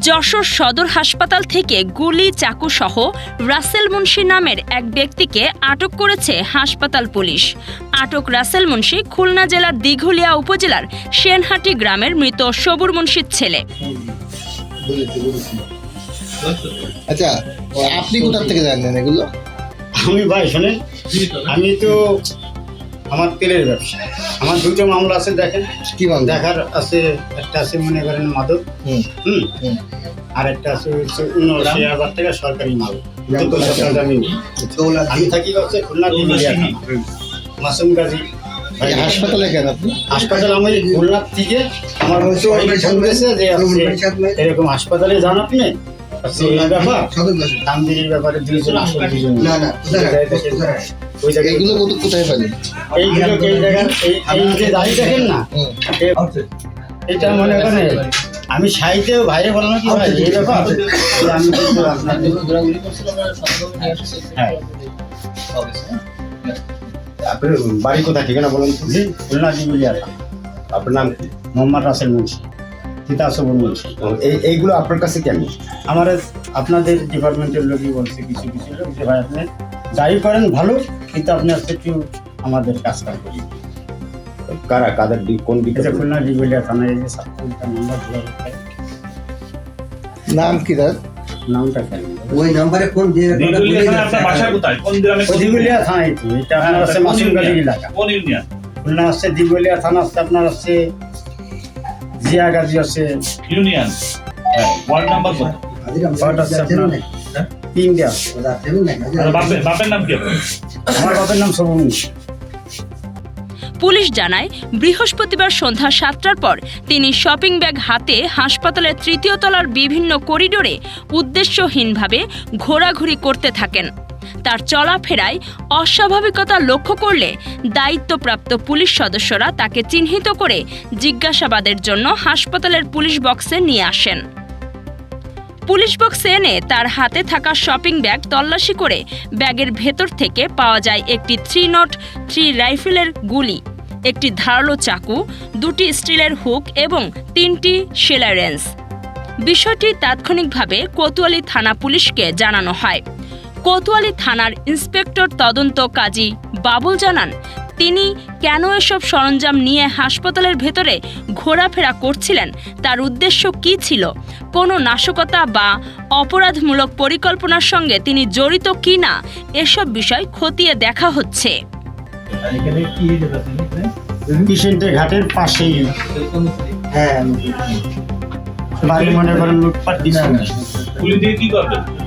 যশোর সদর হাসপাতাল থেকে গুলি চাকু সহ রাসেল মুন্সি নামের এক ব্যক্তিকে আটক করেছে হাসপাতাল পুলিশ। আটক রাসেল মুন্সি খুলনা জেলার দিঘলিয়া উপজেলার সেনহাটি গ্রামের মৃত সবুর মুন্সির ছেলে। আচ্ছা আপনি কোথা থেকে জানেন এগুলো? আমি ভাই শোনেন। আমি তো আমার তেলের ব্যবসা। আমার দুটো মামলা আছে দেখেন। কি মামলা? দেখার আছে একটা আছে মনে করেন মাদক। হুম। আর একটা আছে হচ্ছে উনআশি হাজার টাকা সরকারি মাল। কিন্তু তো সরকার আমি থাকি হচ্ছে খুলনা। মাসুম গাজী। হাসপাতালে কেন আপনি? হাসপাতাল আমি খুলনা থেকে আমার হচ্ছে এরকম হাসপাতালে যান আপনি। দামদিরির ব্যাপারে? দুইজন আসলে দুইজন না, না, ওই জায়গায় এগুলো কত- কোথায় পেলেন এইগুলো এই জায়গার? এই এই যে দাঁড়িয়ে দেখেন না? এটা মনে করেন আমি সাইতে বাইরে বললাম কি ভাই এই ব্যাপার? যে আমি কিন্তু আপনাদের হ্যাঁ। আপনার বাড়ি কোথায় ঠিকানা বলুন? জি খুলনা আপনার নাম কি? মোহাম্মদ রাসেল মুন্সি। এই এইগুলো আপনার কাছে কেন? আমার আপনাদের ডিপার্টমেন্টের লোকই বলছে কিছু কিছু লোক যে ভাই আপনি যাই করেন ভালো কিন্তু আপনি হচ্ছে একটু আমাদের কাজ কাজ করি কারা কাদের কোন দিকে খুলনা দিগুলিয়া থানায় এই যে সাতটা নাম্বার নাম কি তার? নামটা কেন? ওই নাম্বারে ফোন দিয়ে আপনার বাসা কোথায়? কোন গ্রামে কোন থানায় তো এটা আপনার হচ্ছে কোন মাসুম গাজী ইউনিয়ন? এলাকা। কোন ইউনিয়ন? খুলনা হচ্ছে দিগুলিয়া থানা হচ্ছে আপনার হচ্ছে জিয়া গাজী হচ্ছে ইউনিয়ন হ্যাঁ ওয়ার্ড নাম্বার কত? ওয়ার্ড আপনার। আছে। বাপের বাপের নাম কি আমার বাপের নাম সবুর পুলিশ জানায় বৃহস্পতিবার সন্ধ্যা সাতটার পর তিনি শপিং ব্যাগ হাতে হাসপাতালের তৃতীয় তলার বিভিন্ন করিডোরে উদ্দেশ্যহীনভাবে ঘোরাঘুরি করতে থাকেন। তার চলাফেরায় অস্বাভাবিকতা লক্ষ্য করলে দায়িত্বপ্রাপ্ত পুলিশ সদস্যরা তাকে চিহ্নিত করে জিজ্ঞাসাবাদের জন্য হাসপাতালের পুলিশ বক্সে নিয়ে আসেন। পুলিশ বক্সে এনে তার হাতে থাকা শপিং ব্যাগ তল্লাশি করে ব্যাগের ভেতর থেকে পাওয়া যায় একটি থ্রি নট থ্রি রাইফেলের গুলি, একটি ধারালো চাকু, দুটি স্টিলের হুক এবং তিনটি সেলাই রেঞ্জ। বিষয়টি তাৎক্ষণিকভাবে কোতোয়ালি থানা পুলিশকে জানানো হয়। কোতোয়ালি থানার ইন্সপেক্টর তদন্ত কাজী বাবুল জানান তিনি কেন এসব সরঞ্জাম নিয়ে হাসপাতালের ভেতরে ঘোরাফেরা করছিলেন তার উদ্দেশ্য কী ছিল কোনো নাশকতা বা অপরাধমূলক পরিকল্পনার সঙ্গে তিনি জড়িত কি না এসব বিষয় খতিয়ে দেখা হচ্ছে। ঘাটের পাশেই। হ্যাঁ বাড়ি মনে করেন লুটপাট দিচ্ছে। পুলিশ দিয়ে কি করবেন?